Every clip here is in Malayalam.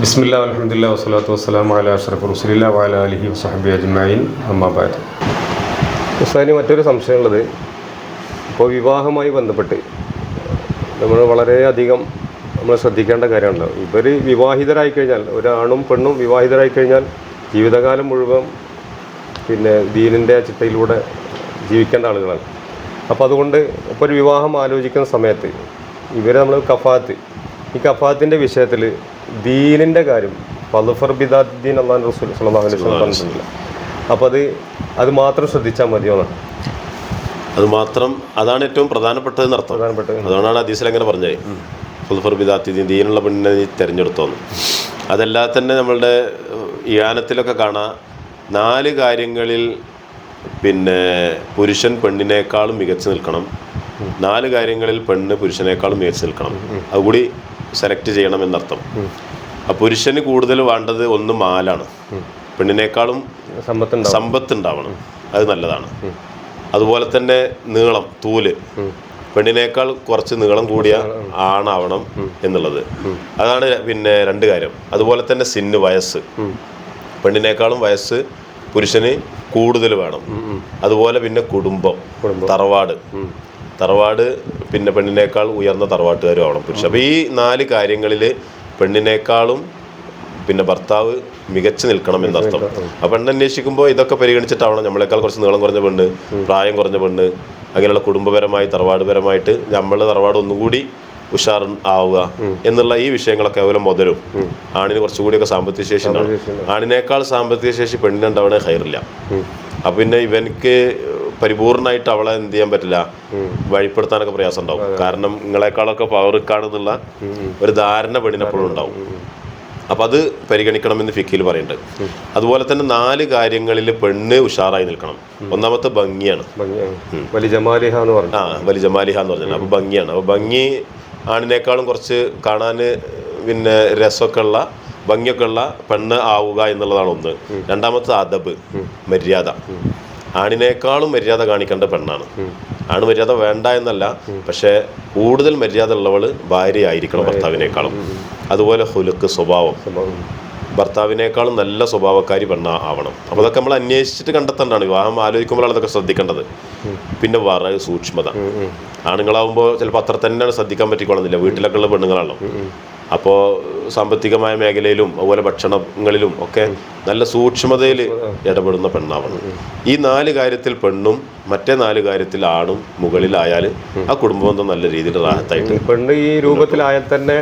ബിസ്മില്ല അലഹമുല്ല വസ്സലാത്തു വസ്സലാം അല അഷറഫ് റുസലില്ല വാല അലഹി വസഹബി അജ്മൈൻ അമ്മാബാദ് ഉസ്താദിന് മറ്റൊരു സംശയമുള്ളത്. ഇപ്പോൾ വിവാഹമായി ബന്ധപ്പെട്ട് നമ്മൾ വളരെയധികം നമ്മൾ ശ്രദ്ധിക്കേണ്ട കാര്യമാണല്ലോ ഇവർ വിവാഹിതരായി കഴിഞ്ഞാൽ ഒരാണും പെണ്ണും വിവാഹിതരായി കഴിഞ്ഞാൽ ജീവിതകാലം മുഴുവൻ പിന്നെ ദീനിന്റെ ചിട്ടയിലൂടെ ജീവിക്കേണ്ട ആളുകളാണ്. അപ്പോൾ അതുകൊണ്ട് ഇപ്പോൾ ഒരു വിവാഹം ആലോചിക്കുന്ന സമയത്ത് ഇവർ നമ്മൾ കഫാത്ത്. ഈ കഫാത്തിന്റെ വിഷയത്തിൽ ദീനിന്റെ കാര്യം. പലുഫർ ബിദാദ്ദീൻ അള്ളാൻ റസൂൽ സല്ലല്ലാഹു അലൈഹി പറഞ്ഞിട്ടില്ല. അപ്പോൾ അത് അത് മാത്രം ശ്രദ്ധിച്ചാൽ മതിയോ അത് മാത്രം അതാണ് ഏറ്റവും പ്രധാനപ്പെട്ടത് അർത്ഥം. പ്രധാനപ്പെട്ടത്. അതുകൊണ്ടാണ് ഹദീസിൽ അങ്ങനെ പറഞ്ഞത്. ഫുൽഫർ ബിദാത്തി ദീനുള്ള പെണ്ണിനെ നീ തിരഞ്ഞെടുത്തോന്ന്. അതല്ലാതെ തന്നെ നമ്മളുടെ യാനത്തിലൊക്കെ കാണാം നാല് കാര്യങ്ങളിൽ പിന്നെ പുരുഷൻ പെണ്ണിനേക്കാളും മികച്ചു നിൽക്കണം. നാല് കാര്യങ്ങളിൽ പെണ്ണ് പുരുഷനേക്കാളും മികച്ചു നിൽക്കണം. അതുകൂടി സെലക്ട് ചെയ്യണം എന്നർത്ഥം ആ പുരുഷന് കൂടുതൽ വേണ്ടത് ഒന്ന് മാലാണ്. പെണ്ണിനേക്കാളും സമ്പത്ത് സമ്പത്ത് ഉണ്ടാവണം അത് നല്ലതാണ്. അതുപോലെ തന്നെ നീളം തൂൽ. പെണ്ണിനേക്കാൾ കുറച്ച് നീളം കൂടിയ ആണാവണം എന്നുള്ളത്. അതാണ് പിന്നെ രണ്ട് കാര്യം. അതുപോലെ തന്നെ സിന്ന് വയസ്സ്. പെണ്ണിനേക്കാളും വയസ്സ് പുരുഷന് കൂടുതൽ വേണം. അതുപോലെ പിന്നെ കുടുംബം. തറവാട്. തറവാട് പിന്നെ പെണ്ണിനേക്കാൾ ഉയർന്ന തറവാട്ടുകാരും ആവണം പുരുഷൻ അപ്പോൾ ഈ നാല് കാര്യങ്ങളിൽ പെണ്ണിനേക്കാളും പിന്നെ ഭർത്താവ് മികച്ചു നിൽക്കണം എന്നർത്ഥം. ആ പെണ്ണ് അന്വേഷിക്കുമ്പോൾ ഇതൊക്കെ പരിഗണിച്ചിട്ടാവണം. നമ്മളെക്കാൾ കുറച്ച് നീളം കുറഞ്ഞ പെണ്ണ് പ്രായം കുറഞ്ഞ പെണ്ണ് അങ്ങനെയുള്ള കുടുംബപരമായി തറവാടുപരമായിട്ട് നമ്മൾ തറവാട് ഒന്നുകൂടി ഉഷാർ ആവുക എന്നുള്ള ഈ വിഷയങ്ങളൊക്കെ അതുപോലെ മുതലും ആണിന് കുറച്ചുകൂടിയൊക്കെ സാമ്പത്തിക ശേഷി ഉണ്ടാവും ആണിനേക്കാൾ സാമ്പത്തിക ശേഷി പെണ്ണിനുണ്ടാവണേ ഹൈറില്ല. അപ്പം പിന്നെ ഇവനക്ക് പരിപൂർണമായിട്ട് അവളെ എന്ത് ചെയ്യാൻ പറ്റില്ല വഴിപ്പെടുത്താനൊക്കെ പ്രയാസം ഉണ്ടാവും കാരണം നിങ്ങളെക്കാളൊക്കെ പവർ കാണുന്നുള്ള ഒരു ധാരണ പെണ്ണിനെപ്പോഴും ഉണ്ടാവും. അപ്പം അത് പരിഗണിക്കണമെന്ന് ഫിക്കിയിൽ പറയുന്നുണ്ട്. അതുപോലെ തന്നെ നാല് കാര്യങ്ങളിൽ പെണ്ണ് ഉഷാറായി നിൽക്കണം. ഒന്നാമത്തെ ഭംഗിയാണ്. വലിയ ജമാലിഹ എന്ന് പറഞ്ഞു ആ വലിയ ജമാലിഹ എന്ന് പറഞ്ഞാൽ അപ്പോൾ ഭംഗിയാണ്. അപ്പോൾ ഭംഗി ആണിനേക്കാളും കുറച്ച് കാണാൻ പിന്നെ രസമൊക്കെ ഉള്ള ഭംഗിയൊക്കെ ഉള്ള പെണ്ണ് ആവുക എന്നുള്ളതാണ് ഒന്ന്. രണ്ടാമത്തെ അദബ് മര്യാദ. ആണിനേക്കാളും മര്യാദ കാണിക്കേണ്ട പെണ്ണാണ്. ആണ് മര്യാദ വേണ്ട എന്നല്ല പക്ഷേ കൂടുതൽ മര്യാദ ഉള്ളവൾ ഭാര്യ. ആയിരിക്കണം ഭർത്താവിനേക്കാളും അതുപോലെ ഹുലുക്ക് സ്വഭാവം. ഭർത്താവിനേക്കാളും നല്ല സ്വഭാവക്കാരി പെണ്ണ ആവണം. അപ്പോൾ അതൊക്കെ നമ്മൾ അന്വേഷിച്ചിട്ട് കണ്ടെത്തേണ്ടതാണ്. വിവാഹം ആലോചിക്കുമ്പോഴാണ് അതൊക്കെ ശ്രദ്ധിക്കേണ്ടത്. പിന്നെ വറ സൂക്ഷ്മത. ആണുങ്ങളാവുമ്പോൾ ചിലപ്പോൾ അത്ര തന്നെയാണ് ശ്രദ്ധിക്കാൻ പറ്റിക്കൊള്ളുന്നില്ല വീട്ടിലൊക്കെ ഉള്ള പെണ്ണുങ്ങളാണല്ലോ. അപ്പോൾ സാമ്പത്തികമായ മേഖലയിലും അതുപോലെ ഭക്ഷണങ്ങളിലും ഒക്കെ നല്ല സൂക്ഷ്മതയിൽ ഇടപെടുന്ന പെണ്ണാവണം. ഈ നാല് കാര്യത്തിൽ പെണ്ണും മറ്റേ നാല് കാര്യത്തിൽ ആണും മുകളിലായാൽ ആ കുടുംബബന്ധം നല്ല രീതിയിൽ റാഹത്തായിട്ട് പെണ്ണ് ഈ രൂപത്തിലായാൽ തന്നെ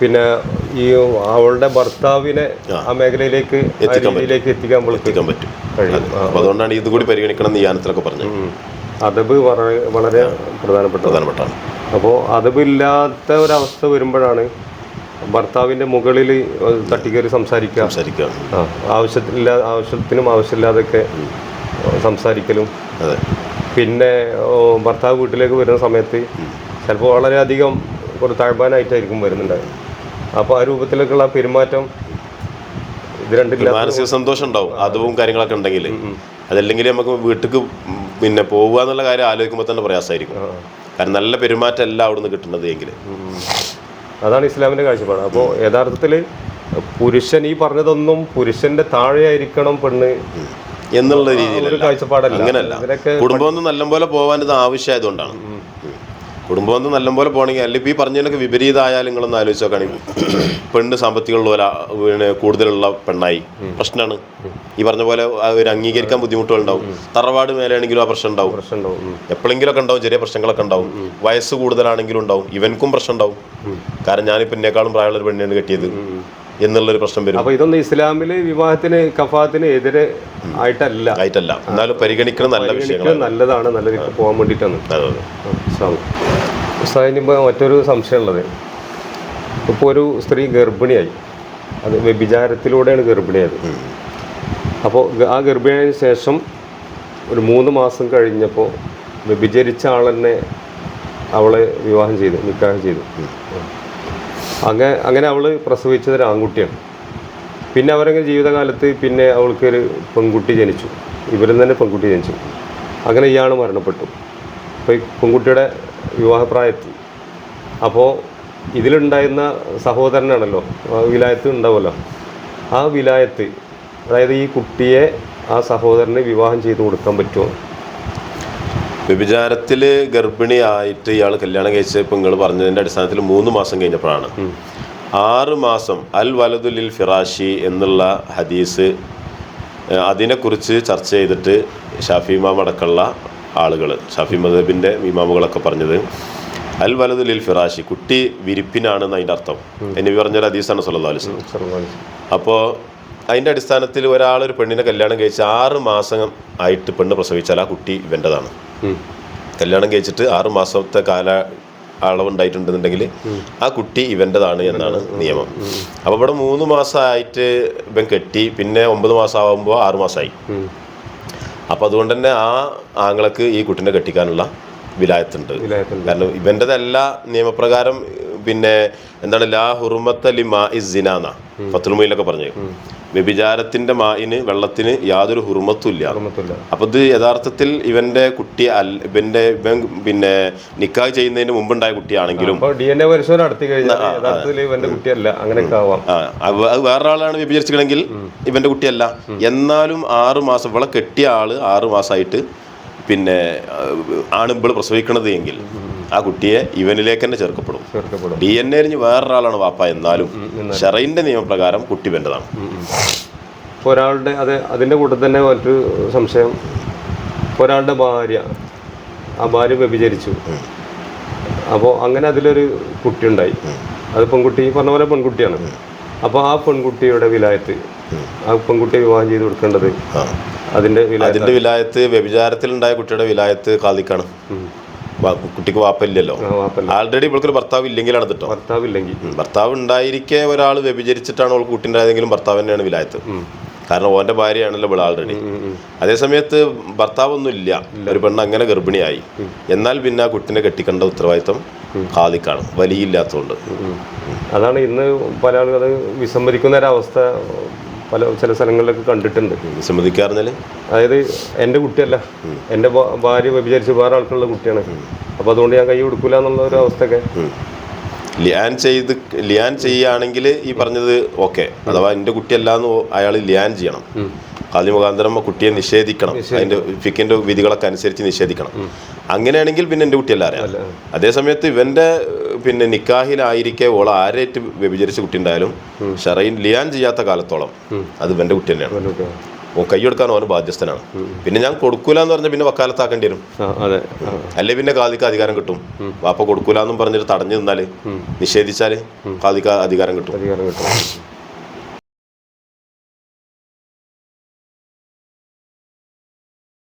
പിന്നെ ഈ അവളുടെ ഭർത്താവിനെ ആ. മേഖലയിലേക്ക് രീതിയിലേക്ക് എത്തിക്കാൻ നമ്മൾക്ക് എത്തിക്കാൻ പറ്റും. അതുകൊണ്ടാണ് ഇത് കൂടി പരിഗണിക്കണം എന്ന് യാനത്തിലൊക്കെ പറഞ്ഞത്. അതബ് വളരെ വളരെ പ്രധാനപ്പെട്ടതാണ്. പ്രധാനപ്പെട്ടാണ് അപ്പോൾ അതബില്ലാത്ത ഒരവസ്ഥ വരുമ്പോഴാണ് ഭർത്താവിന്റെ മുകളിൽ തട്ടിക്കയറി സംസാരിക്കുക. സംസാരിക്കുക. ആവശ്യത്തില്ല ആവശ്യത്തിനും ആവശ്യമില്ലാതൊക്കെ സംസാരിക്കലും. അതെ. പിന്നെ ഭർത്താവ് വീട്ടിലേക്ക് വരുന്ന സമയത്ത് ചിലപ്പോൾ വളരെയധികം ഒരു താഴ്വാനായിട്ടായിരിക്കും വരുന്നുണ്ട്. അപ്പോൾ ആ രൂപത്തിലേക്കുള്ള പെരുമാറ്റം ഇത് രണ്ടില്ല മാനസിക സന്തോഷം ഉണ്ടാവും. അതും കാര്യങ്ങളൊക്കെ ഉണ്ടെങ്കിൽ അതല്ലെങ്കിൽ നമുക്ക് വീട്ടിക്ക് പിന്നെ പോവുക എന്നുള്ള കാര്യം ആലോചിക്കുമ്പോൾ തന്നെ പ്രയാസമായിരിക്കും. കാരണം നല്ല പെരുമാറ്റം അല്ല അവിടുന്ന് കിട്ടുന്നത് എങ്കിൽ അതാണ് ഇസ്ലാമിന്റെ കാഴ്ചപ്പാട്. അപ്പോൾ യഥാർത്ഥത്തിൽ പുരുഷൻ ഈ പറഞ്ഞതൊന്നും പുരുഷന്റെ താഴെയായിരിക്കണം പെണ്ണ് എന്നുള്ള രീതിയിൽ കാഴ്ചപ്പാടല്ല. അങ്ങനല്ല. കുടുംബം നല്ലപോലെ പോകാൻ ഇത് ആവശ്യമായതുകൊണ്ടാണ്. ഒന്ന് നല്ലപോലെ പോകണമെങ്കിൽ അല്ലെങ്കിൽ ഈ പറഞ്ഞതിനൊക്കെ വിപരീതമായാലും നിങ്ങളൊന്ന് ആലോചിച്ച് നോക്കുകയാണെങ്കിൽ പെണ്ണ് സാമ്പത്തികമുള്ള പിന്നെ കൂടുതലുള്ള പെണ്ണായി. പ്രശ്നമാണ് ഈ പറഞ്ഞ പോലെ ഒരു അംഗീകരിക്കാൻ ബുദ്ധിമുട്ടുകളുണ്ടാവും. തറവാട് മേലാണെങ്കിലും ആ പ്രശ്നം ഉണ്ടാവും. എപ്പോഴെങ്കിലും ഒക്കെ എപ്പോഴെങ്കിലൊക്കെ ഉണ്ടാവും ചെറിയ പ്രശ്നങ്ങളൊക്കെ ഉണ്ടാവും. വയസ്സ് കൂടുതലാണെങ്കിലും ഉണ്ടാവും. ഇവൻക്കും പ്രശ്നം ഉണ്ടാവും. കാരണം ഞാനിപ്പോൾ എന്നെക്കാളും പ്രായമുള്ള ഒരു പെണ്ണിനാണ് കെട്ടിയത്. എന്നുള്ളൊരു പ്രശ്നം വരും. അപ്പോൾ ഇതൊന്നും ഇസ്ലാമിൽ വിവാഹത്തിന് കഫാത്തിന് എതിരെ ആയിട്ടല്ല. ആയിട്ടല്ല. എന്നാലും പരിഗണിക്കണം നല്ല വിഷയങ്ങൾ നല്ലതാണ് നല്ല രീതിക്ക് പോകാൻ വേണ്ടിയിട്ടാണ്. ഉസ്താദിനിപ്പോൾ മറ്റൊരു സംശയമുള്ളത് ഇപ്പോൾ ഒരു സ്ത്രീ ഗർഭിണിയായി. അത് വ്യഭിചാരത്തിലൂടെയാണ് ഗർഭിണിയായത്. അപ്പോൾ ആ ഗർഭിണിയായതിനു ശേഷം ഒരു മൂന്ന് മാസം കഴിഞ്ഞപ്പോൾ വ്യഭിചരിച്ച ആൾ തന്നെ അവളെ വിവാഹം ചെയ്തു നിക്കാഹം ചെയ്തു. അങ്ങനെ അങ്ങനെ അവൾ പ്രസവിച്ചത് ഒരു ആൺകുട്ടിയാണ്. പിന്നെ അവരങ്ങനെ ജീവിതകാലത്ത് പിന്നെ അവൾക്കൊരു പെൺകുട്ടി ജനിച്ചു. ഇവരിൽ തന്നെ പെൺകുട്ടി ജനിച്ചു. അങ്ങനെ ഇയാൾ മരണപ്പെട്ടു. അപ്പോൾ ഈ പെൺകുട്ടിയുടെ വിവാഹപ്രായത്തിൽ. അപ്പോൾ ഇതിലുണ്ടായിരുന്ന സഹോദരനാണല്ലോ വിലായത്ത് ഉണ്ടാവുമല്ലോ. ആ വിലായത്ത് അതായത് ഈ കുട്ടിയെ ആ സഹോദരന് വിവാഹം ചെയ്തു കൊടുക്കാൻ പറ്റുമോ? വ്യഭിചാരത്തിൽ ഗർഭിണിയായിട്ട് ഇയാൾ കല്യാണം കഴിച്ച നിങ്ങൾ പറഞ്ഞതിന്റെ അടിസ്ഥാനത്തിൽ മൂന്ന് മാസം കഴിഞ്ഞപ്പോഴാണ്. ആറ് മാസം അൽ വലതുലിൽ ഫിറാഷി എന്നുള്ള ഹദീസ് അതിനെക്കുറിച്ച് ചർച്ച ചെയ്തിട്ട് ഷാഫി ഇമാം അടക്കമുള്ള ആളുകൾ ഷാഫി മദബിന്റെ ഇമാമുകളൊക്കെ പറഞ്ഞത് അൽ വലതുലിൽ ഫിറാഷി കുട്ടി വിരിപ്പിനാണെന്ന് അതിന്റെ അർത്ഥം. എന്നിവ പറഞ്ഞൊരു ഹദീസാണ് അലൈഹി വസല്ലം. അപ്പോൾ അതിന്റെ അടിസ്ഥാനത്തിൽ ഒരാൾ ഒരു പെണ്ണിനെ കല്യാണം കഴിച്ച് ആറ് മാസം ആയിട്ട് പെണ്ണ് പ്രസവിച്ചാൽ ആ കുട്ടി ഇവന്റെതാണ്. കല്യാണം കഴിച്ചിട്ട് ആറ് മാസത്തെ കാല അളവുണ്ടായിട്ടുണ്ടെന്നുണ്ടെങ്കിൽ ആ കുട്ടി ഇവന്റെതാണ് എന്നാണ് നിയമം. അപ്പോൾ ഇവിടെ മൂന്ന് മാസമായിട്ട് ഇവൻ കെട്ടി പിന്നെ ഒമ്പത് മാസം ആകുമ്പോൾ ആറ് മാസമായി. അപ്പോൾ അതുകൊണ്ട് തന്നെ ആ ആങ്ങളക്ക് ഈ കുട്ടീനെ കെട്ടിക്കാനുള്ള വിലായത്തുണ്ട്. കാരണം ഇവന്റെതല്ല നിയമപ്രകാരം പിന്നെ എന്താണ് ലാ ഹുറുമത്ത ലി മാ ഇസിനാന്ന പത്തുമയിലൊക്കെ പറഞ്ഞു വ്യഭിചാരത്തിന്റെ മായിന് വെള്ളത്തിന് യാതൊരു ഹുർമത്തുമില്ല. അപ്പൊ ഇത് യഥാർത്ഥത്തിൽ ഇവന്റെ കുട്ടി അല്ല ഇവന്റെ ഇവൻ പിന്നെ നിക്കാഹ് ചെയ്യുന്നതിന് മുമ്പുണ്ടായ കുട്ടിയാണെങ്കിലും ഡി എൻ എ പരിശോധന നടത്തി കഴിഞ്ഞാൽ ഇവന്റെ കുട്ടിയല്ല. അങ്ങനെയൊക്കെ ആവാം. അത് വേറൊരാളാണ് വ്യഭിചരിച്ചിട്ടുണ്ടെങ്കിൽ ഇവന്റെ കുട്ടിയല്ല. എന്നാലും ആറ് മാസം ഇവളെ കെട്ടിയ ആൾ ആറ് മാസമായിട്ട് പിന്നെ ആണ് ഇവൾ പ്രസവിക്കണത് എങ്കിൽ. ആ കുട്ടിയെ ഇവനിലേക്ക് തന്നെ ചേർക്കപ്പെടും. ചേർക്കപ്പെടും. ഡി എൻ എ വേറൊരാളാണ് വാപ്പ എന്നാലും ഷെറൈന്റെ നിയമപ്രകാരം കുട്ടി വേണ്ടതാണ് ഒരാളുടെ അതെ അതിന്റെ കൂട്ടത്തിൽ തന്നെ മറ്റൊരു സംശയം. ഒരാളുടെ ഭാര്യ ആ ഭാര്യ വ്യഭിചരിച്ചു. അപ്പോൾ അങ്ങനെ അതിലൊരു കുട്ടി ഉണ്ടായി അത് പെൺകുട്ടി പറഞ്ഞ പോലെ പെൺകുട്ടിയാണ്. അപ്പോൾ ആ പെൺകുട്ടിയുടെ വിലായത്ത് ആ പെൺകുട്ടിയെ വിവാഹം ചെയ്ത് കൊടുക്കേണ്ടത് അതിന്റെ അതിന്റെ വിലായത്ത് വ്യഭിചാരത്തിലുണ്ടായ കുട്ടിയുടെ വിലായത്ത് കാതിക്കാണ്. കുട്ടിക്ക് വാപ്പയില്ലല്ലോ. ആൾറെഡി ഇവൾക്കൊരു ഭർത്താവ് ഇല്ലെങ്കിലാണ് കേട്ടോ ഭർത്താവ് ഇല്ലെങ്കിൽ ഭർത്താവ് ഉണ്ടായിരിക്കെ ഒരാൾ വ്യഭിചരിച്ചിട്ടാണ് അവൾക്ക് കുട്ടിണ്ടായതെങ്കിലും ഭർത്താവ് തന്നെയാണ് വിലായത്ത്. കാരണം ഓന്റെ ഭാര്യയാണല്ലോ ഇവിടെ ആൾറെഡി അതേ സമയത്ത് ഭർത്താവൊന്നും ഇല്ല. ഒരു പെണ്ണ് അങ്ങനെ ഗർഭിണിയായി എന്നാൽ പിന്നെ ആ കുട്ടിനെ കെട്ടിക്കേണ്ട ഉത്തരവാദിത്വം ഖാദിക്കാണ്. വലിയില്ലാത്തതുകൊണ്ട് അതാണ് ഇന്ന് പല ആളുകൾ വിസമ്മതിക്കുന്ന ഒരവസ്ഥ പല ചില സ്ഥലങ്ങളിലൊക്കെ കണ്ടിട്ടുണ്ട്. സമ്മതിക്കാറിഞ്ഞാൽ അതായത് എന്റെ കുട്ടിയല്ല. എന്റെ ഭാര്യ വ്യഭിചരിച്ച് വേറെ ആൾക്കുള്ള കുട്ടിയാണ്. അപ്പോൾ അതുകൊണ്ട് ഞാൻ കൈ കൊടുക്കൂല എന്നുള്ള ഒരു അവസ്ഥയൊക്കെ ലിയാൻ ചെയ്ത് ലിയാൻ ചെയ്യുകയാണെങ്കിൽ ഈ പറഞ്ഞത് ഓക്കെ. അഥവാ എന്റെ കുട്ടിയല്ല എന്ന് അയാൾ ലിയാൻ ചെയ്യണം. ഖാദി മുഖാന്തരം കുട്ടിയെ നിഷേധിക്കണം. അതിന്റെ ഫിക്കിന്റെ വിധികളൊക്കെ അനുസരിച്ച് നിഷേധിക്കണം. അങ്ങനെയാണെങ്കിൽ പിന്നെ എന്റെ കുട്ടിയല്ല അറിയാം. അതേസമയത്ത് ഇവന്റെ പിന്നെ നിക്കാഹിലായിരിക്കെ ഓൾ ആരേറ്റ് വ്യഭിചരിച്ച കുട്ടി ഉണ്ടായാലും ഷറൈൻ ലിയാൻ ചെയ്യാത്ത കാലത്തോളം അത് ഇവന്റെ കുട്ടി തന്നെയാണ്. ഓ കൈയെടുക്കാൻ ഓന് ബാധ്യസ്ഥനാണ്. പിന്നെ ഞാൻ കൊടുക്കൂല എന്ന് പറഞ്ഞാൽ പിന്നെ വക്കാലത്താക്കേണ്ടി വരും. അല്ലെ പിന്നെ കാതിക്ക് അധികാരം കിട്ടും? വാപ്പ കൊടുക്കൂല എന്നും പറഞ്ഞിട്ട് തടഞ്ഞു നിന്നാൽ നിഷേധിച്ചാൽ കാതിക്ക് അധികാരം കിട്ടും. അധികാരം കിട്ടും.